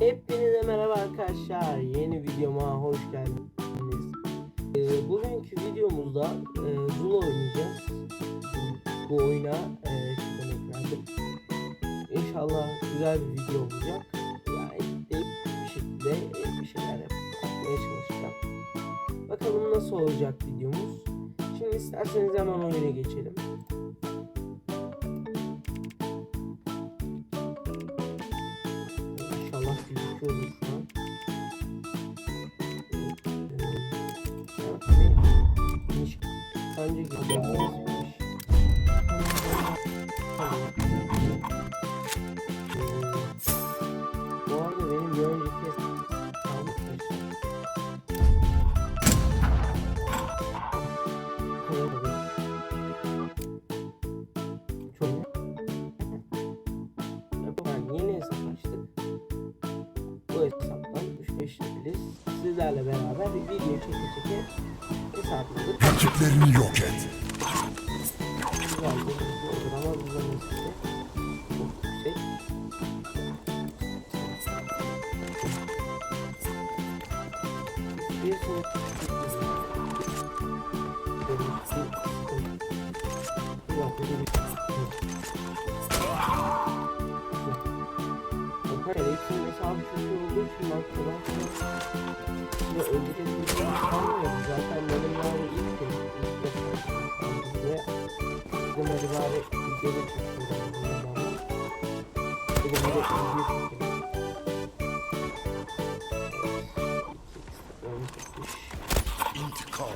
Hepinize merhaba arkadaşlar. Yeni videoma hoş geldiniz. Ee, bugünkü videomuzda e, Zula oynayacağız. Bu, bu oyuna e, çıkan eklendim. İnşallah güzel bir video olacak. Yani deyip bir şekilde e, bir şeyler yapmaya çalışacağım. Bakalım nasıl olacak videomuz. Şimdi isterseniz hemen oyuna geçelim. Sizlerle beraber video çeke çeke hesabımızı Rakiplerini yok et. Size öldürebileceğim sanmıyorum. Zaten benim bari ilk kez ilk defa ve bizim hadi bari videoda de bir de video. Evet. İntikam.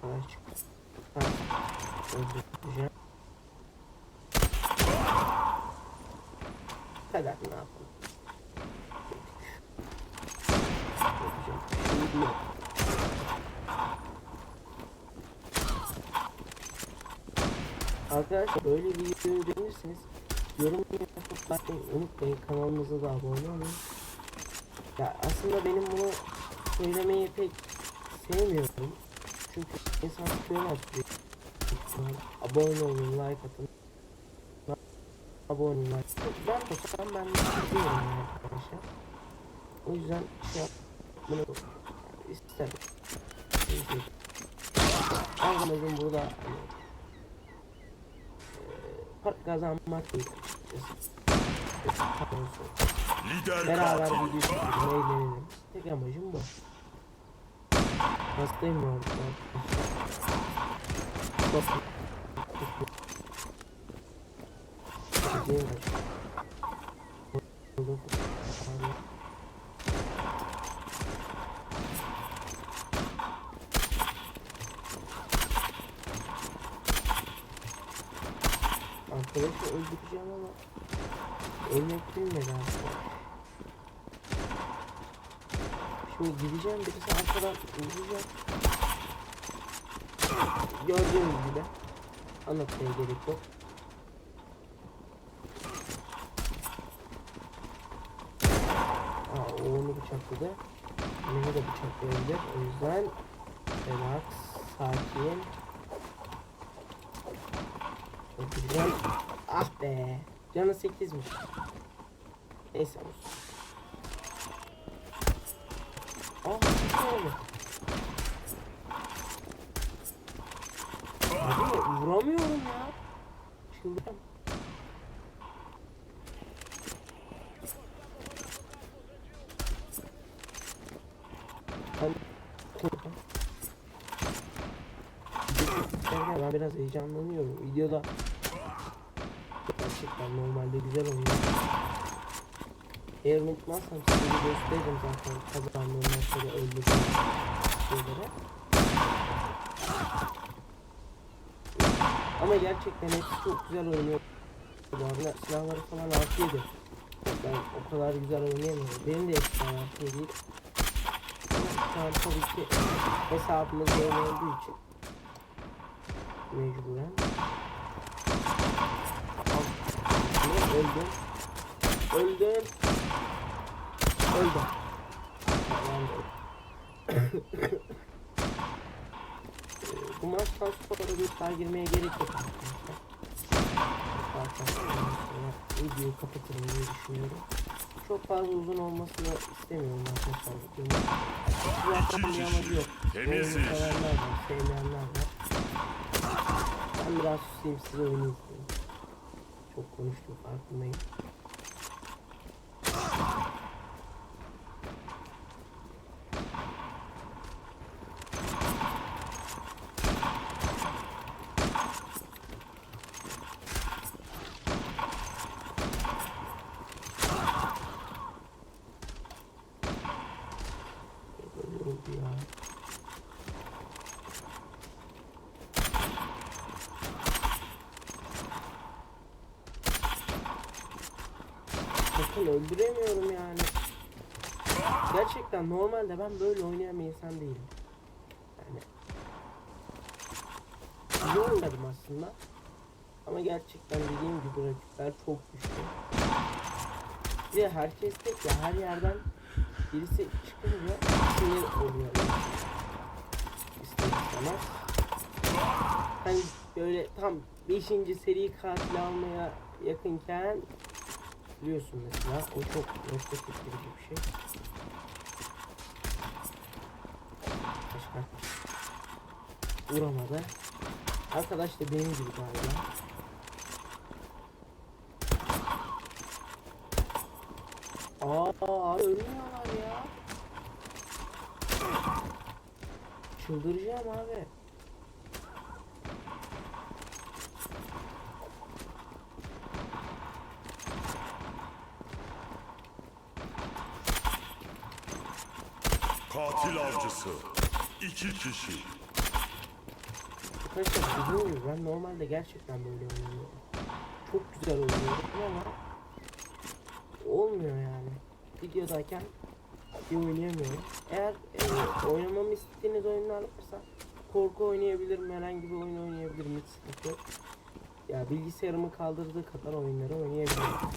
Kolay çıktı. Ha, kadar ne yapalım. Bir. Arkadaşlar böyle videoyu beğenirseniz yorum yapıp unutmayın kanalımıza da abone olun. Ya aslında benim bunu söylemeyi pek sevmiyorum. Çünkü insan söyler abone olun, like atın abone olun. Ben olsam ben de izliyorum arkadaşlar. O yüzden şey yap, bunu isterim. Amacım burada eee, para kazanmak değil. Lider Beraber video çekelim, eğlenelim. Tek amacım bu. Hastayım bu arada. Çok Gideyim ben. Buldum. Abi. Arkadaşı öldüreceğim ama ölmek bilmedi artık. Şimdi gideceğim birisi arkadan vuracak. Gördüğünüz gibi anlatmaya gerek yok. Aa, o onu bıçakladı. Beni de bıçaklayabilir. O yüzden relax, sakin. Çok güzel. Ah be. Canı 8'miş. Neyse olsun. Abi vuramıyorum ya. Çıldıracağım. Ben Gerçekten ben biraz heyecanlanıyorum. Videoda gerçekten normalde güzel oynuyor. Eğer unutmazsam size gösteririm zaten kazandığım maçları öldürdüğüm şeyleri. Ama gerçekten hepsi çok güzel oynuyor. Bu arada silahları falan artıydı. Ben o kadar güzel oynayamıyorum. Benim de eskiden artı değil. Şu an tabii ki hesabımız böyle olduğu için mecburen Al. öldüm öldüm öldüm Tamam, öldüm. Ee, Bu maçtan sonra bir daha girmeye gerek yok videoyu kapatırım diye düşünüyorum. Çok fazla uzun olmasını istemiyorum arkadaşlar. Zaten bir amacı yok. Temiz Oyunu iş. sevenler var, sevmeyenler var. Ben biraz susayım size oyunu izleyin. Çok konuştum farkındayım. Böyle oldu ya. Bakın öldüremiyorum yani. Gerçekten normalde ben böyle oynayan bir insan değilim. Yani iyi oynadım aslında. Ama gerçekten dediğim gibi rakipler çok güçlü. De herkes tek ya her yerden birisi çıkınca sinir oluyor. İster istemez. Hani böyle tam 5. seri katil almaya yakınken biliyorsun mesela o çok nefret bir şey. Başka. Vuramadı. Arkadaş da benim gibi galiba. Aa abi ölmüyorlar ya. Çıldıracağım abi. Katil avcısı. İki kişi. Arkadaşlar gibi ben normalde gerçekten böyle oynuyorum. Çok güzel oynuyorum ama olmuyor yani. Videodayken bir oynayamıyorum. Eğer e, oynamamı istediğiniz oyunlar varsa korku oynayabilirim, herhangi bir oyun oynayabilirim hiç sıkıntı yok. Ya bilgisayarımı kaldırdığı kadar oyunları oynayabilirim.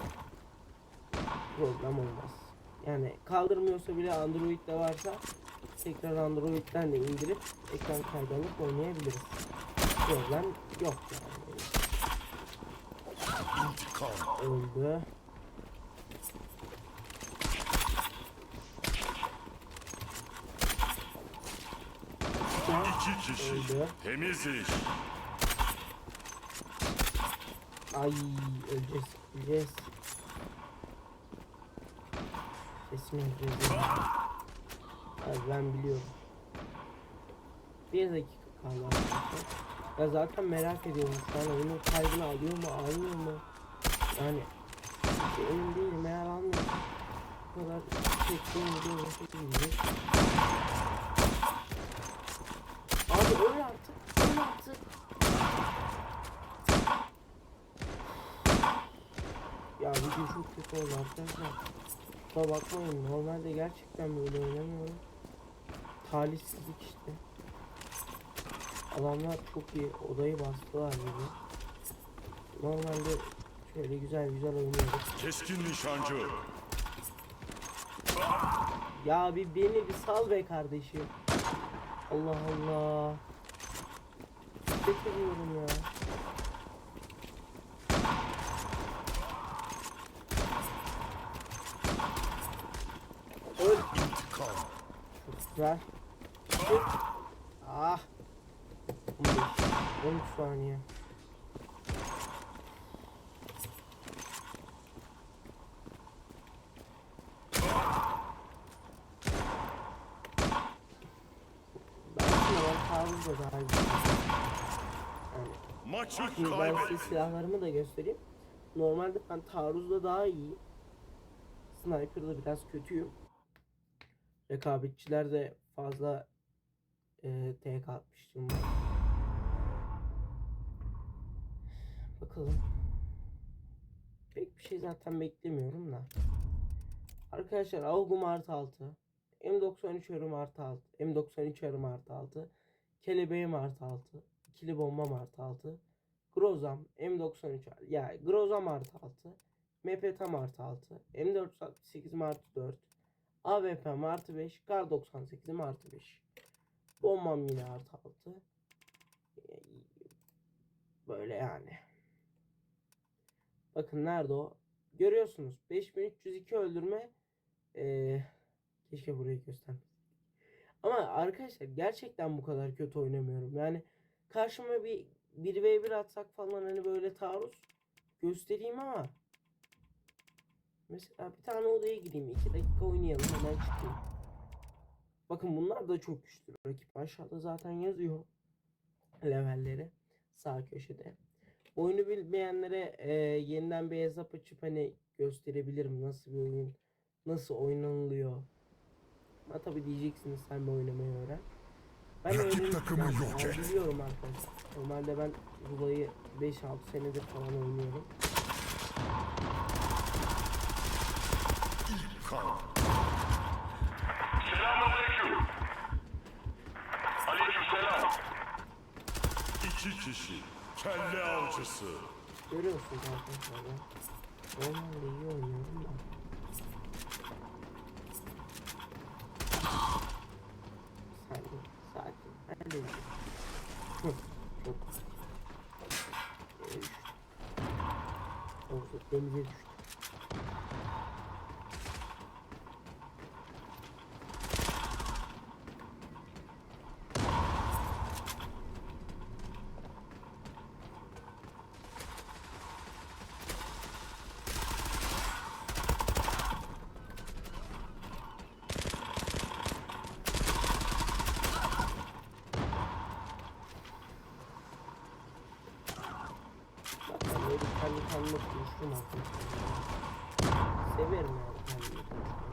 Problem olmaz. Yani kaldırmıyorsa bile Android'de varsa tekrar Android'den de indirip ekran kaydı oynayabiliriz. Problem yok yani. Öldü. İki kişi. Öldü. Temiz iş. Ay öleceğiz. Öleceğiz. Sesini öleceğiz. Abi ben biliyorum. Bir dakika kaldı. Ya zaten merak ediyorum şu an oyunun kaydını alıyor mu almıyor mu? Yani emin değilim eğer almıyorsa bu kadar çektiğim video nasıl? Abi öl artık. Öl artık. Ya video çok kötü oldu arkadaşlar. Kusura bakmayın normalde gerçekten böyle oynamıyorum. Talihsizlik işte. Adamlar çok iyi odayı bastılar gibi. Normalde şöyle güzel güzel oynuyoruz. Keskin nişancı. Ya bir beni bir sal be kardeşim. Allah Allah. Nefret ediyorum ya. Öl. Çok güzel. Çık. Ah. 15. 13 saniye. Da daha iyi. Yani Maçı Şimdi ben size silahlarımı da göstereyim. Normalde ben taarruzda daha iyi. Sniper'da biraz kötüyüm. Rekabetçiler de fazla e, TK atmıştım. Bakalım. Pek bir şey zaten beklemiyorum da. Arkadaşlar Augum artı 6. M93 yarım artı 6. M93 yarım artı 6. Kelebeğim artı 6. İkili bombam artı 6. Grozam M93 ar- ya Grozam artı 6. MP artı 6. M468 artı 4. AWP artı 5. Kar 98 artı 5. Bombam yine artı 6. Böyle yani. Bakın nerede o? Görüyorsunuz 5302 öldürme. Ee, keşke burayı göstermeseydim. Ama arkadaşlar gerçekten bu kadar kötü oynamıyorum. Yani karşıma bir 1v1 atsak falan hani böyle taarruz göstereyim ama mesela bir tane odaya gireyim 2 dakika oynayalım hemen çıkayım. Bakın bunlar da çok güçlü rakip. Aşağıda zaten yazıyor levelleri sağ köşede. Oyunu bilmeyenlere e, yeniden bir hesap açıp hani gösterebilirim nasıl bir oyun, nasıl oynanılıyor. Ama tabi diyeceksiniz sen de oynamayı öğren. Ben Rakip takımı yok et. biliyorum arkadaşlar. Normalde ben Zula'yı 5-6 senedir falan oynuyorum. Kan. İki kişi. Kelle avcısı. Görüyorsunuz arkadaşlar ben. Normalde iyi oynuyorum da. Sakin, sakin. Halledeceğim. Hı, Çok. Yere düştü. Olsun, denize düştü. Bak ben öyle kendi kendime konuştum arkadaşlar. Severim yani kendimi konuşmayı.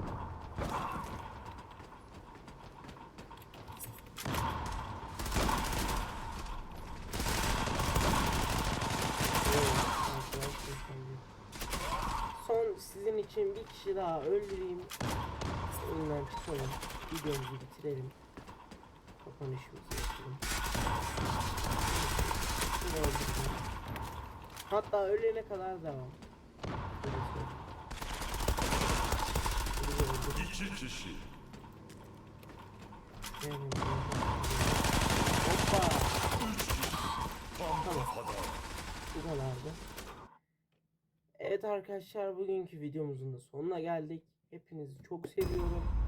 Evet, arkadaşlar şimdi. Son sizin için bir kişi daha öldüreyim. Oyundan çıkalım. Videomuzu bitirelim. Kapanışımızı yapalım. Hatta ölene kadar devam. İki kişi. Gelin. Hoppa. Tam kafadan. Bu kadardı. Evet arkadaşlar bugünkü videomuzun da sonuna geldik. Hepinizi çok seviyorum.